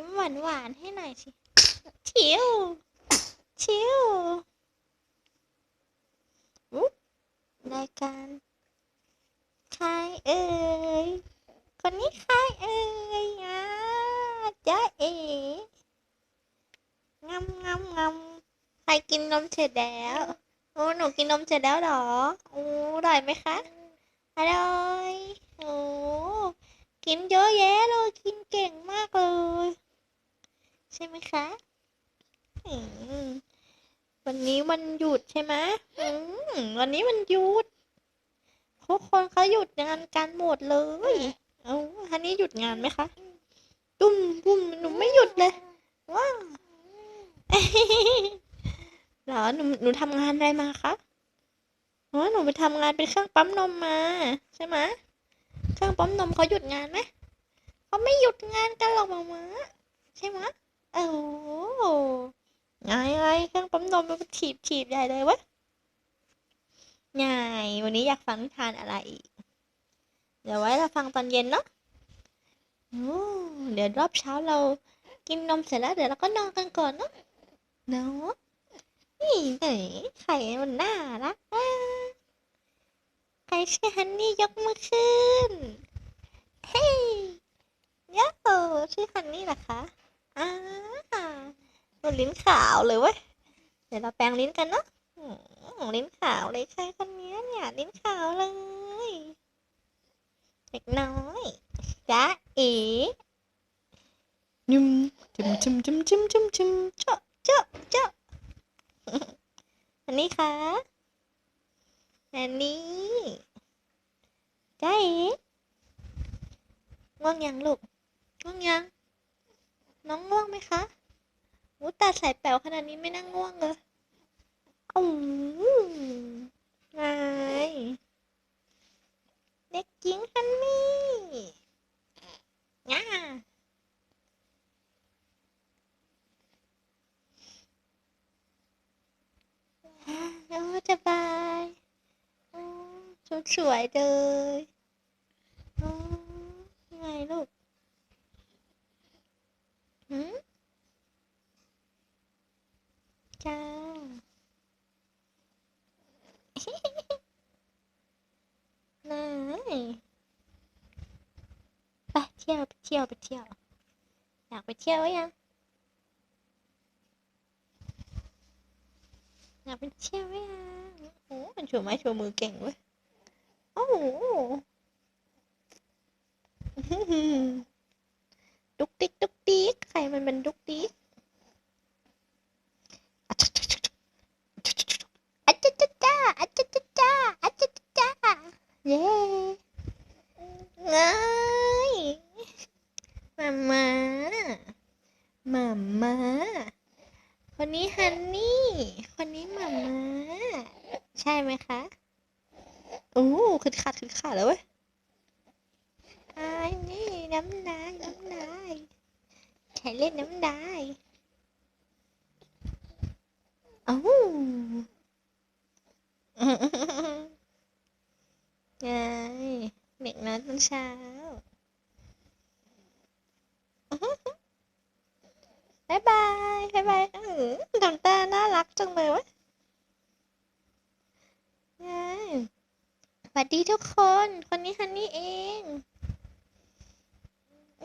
ยิ้มหวานหวานให้หน่อยสิชิวชิวอุ๊บรายการใครเอ่ยคนนี้ใครเอ่ยอะจ๊ะเอ๋งำงำงำใครกินนมเสร็จแล้วโอ้หนูกินนมเสร็จแล้วหรอโอ้อร่อยไหมคะอร่อยโอ้กินเยอะแยะเลย กินเก่งมากเลย ใช่ไหมคะอืมวันนี้วันหยุดใช่ไหมอืมวันนี้วันหยุด ทุกคนเขาหยุดงานกันหมดเลย เอาฮันนี่หยุดงานไหมคะ ตุ้มปุ้มหนูไม่หยุดเลย ว้าวเหรอ หนู หนูทำงานอะไรมาคะอ๋อหนูไปทำงานเป็นเครื่องปั๊มนมมา ใช่ไหมเครื่องปั๊มนมเขาหยุดงานไหมเขาไม่หยุดงานกันหรอกมามาใช่ไหม โอ้โหไงไงเครื่องปั๊มนมมันถีบถีบใหญ่เลยวะไงวันนี้อยากฟังนิทานอะไรอีก เดี๋ยวไว้เราฟังตอนเย็นเนาะโอ้เดี๋ยวรอบเช้าเรากินนมเสร็จแล้วเดี๋ยวเราก็นอนกันก่อนเนาะเนาะนี่ไหนไข่มันน่ารักอะใครชื่อฮันนี่ยกมือขึ้น เฮ้ยยะโอชื่อฮันนี่เหรอคะ อ่าหนูลิ้นขาวเลยเว้ย เดี๋ยวเราแปรงลิ้นกันเนาะอืมลิ้นขาวเลยใครคนนี้เนี่ยลิ้นขาวเลยเล็กน้อยจ๊ะเอ๋ยุ่มจุมจุมจุมจุมจุมจุมเจาะเจาะเจาะอันนี้ค่ะอันนี้จ๊ะเอ๋ง่วงยังลูกง่วงยัง น้องง่วงไหมคะหูตาใสแป๋วขนาดนี้ไม่นั่งง่วงเลยอืมไงเด็กหญิงฮันนี่ง่าโอ้สบายโอ้ชุดสวยเลยโอ้ไงลูกหืม จ้าไหนไปเที่ยวไปเที่ยวไปเที่ยว อยากไปเที่ยวยัง อยากไปเที่ยวยังโอ้มันโชว์ไม้โชว์มือเก่งเว้ย โอ้โหดุกดิกดุกดิกใครมันเป็นดุกดิกอะจ๊ะจ๊ะจ๊ะอะจ๊ะจ๊ะจ๊ะอะจ๊ะจ๊ะจ๊ะอะจ๊ะจ๊ะจ๊ะเย้ไงมามา มามาคนนี้ฮันนี่ คนนี้มามาใช่ไหมคะโอ้ขึ้นขาดขึ้นขาดแล้วเว้ยไอ้นี่น้ำลายน้ำลายใช้เล่นน้ำลายเอ้าไงเด็กน้อยตอนช้าายบายบายบายทำตาน่ารักจังเลยวะสวัสดีทุกคน คนนี้ฮันนี่เอง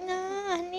นะฮันนี่